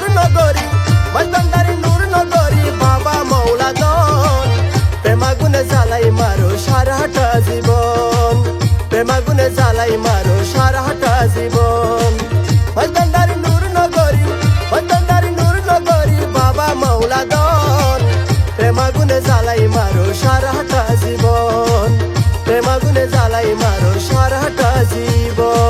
নূর নগরী মন্দঙ্গারি নূর নগরী, বাবা মৌলা দন প্রেমাগুনে জ্বালাই মারো সারাটা জীবন। প্রেমাগুনে জ্বালাই মারো সারাটা জীবন। মন্দঙ্গারি নূর নগরী মন্দঙ্গারি নূর নগরী, বাবা মৌলা দন প্রেমাগুনে জ্বালাই মারো সারাটা জীবন। প্রেমাগুনে জ্বালাই মারো সারাটা জীবন।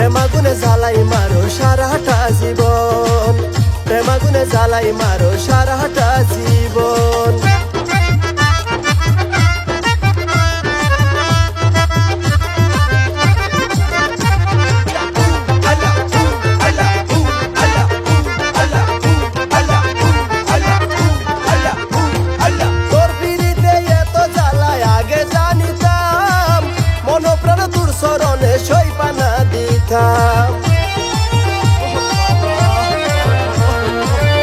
প্রেমাগুনে জ্বালাই মারো সারাটা জীবন। প্রেমাগুনে জ্বালাই মারো সারাটা জীবন। দিতাম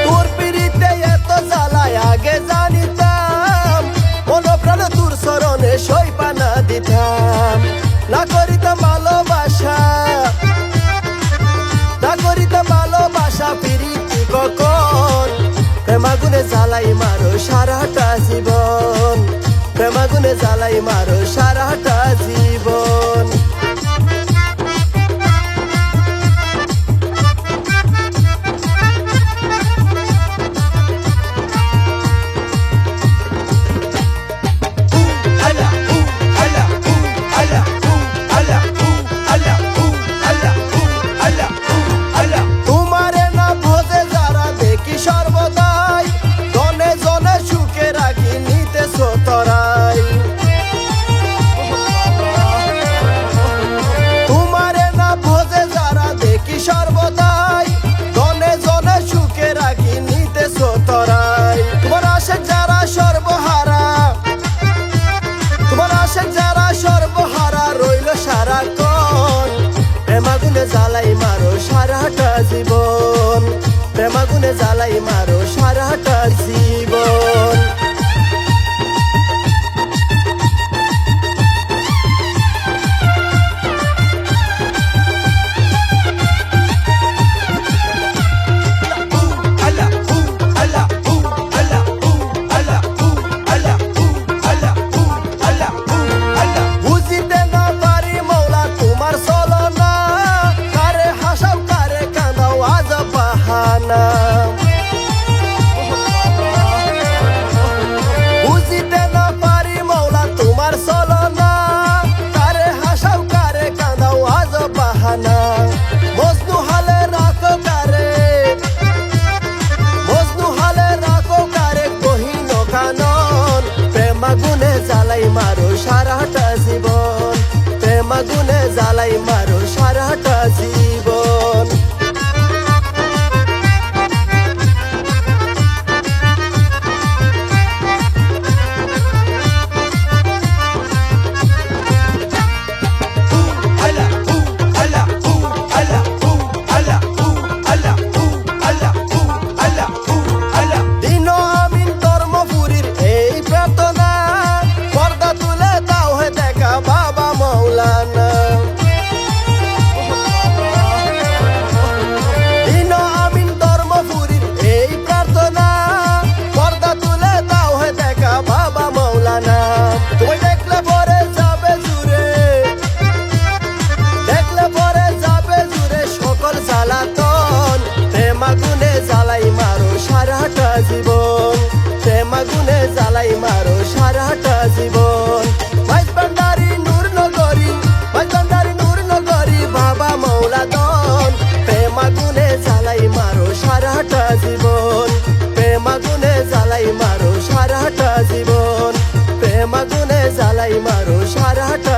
তোর পিড়িতে এত জ্বালায় আগে জানিতাম মনপ্রাণ দূর স্মরণে সইপানা দিতাম। না ভালোবাসা না ভালোবাসা পিড়িতি কখন প্রেমাগুনে জ্বালাই মারো সারাটা জীবন। প্রেমাগুনে জ্বালাই মারো সারাটা প্রেমাগুনে জ্বালাই মারো সারাটা জীবন। মারো সারাটা জীবন। প্রেমাগুনে জ্বালাই মারো সারাটা মারো সারাটা জীবন। প্রেম আগুনে জ্বালাই মারো সারাটা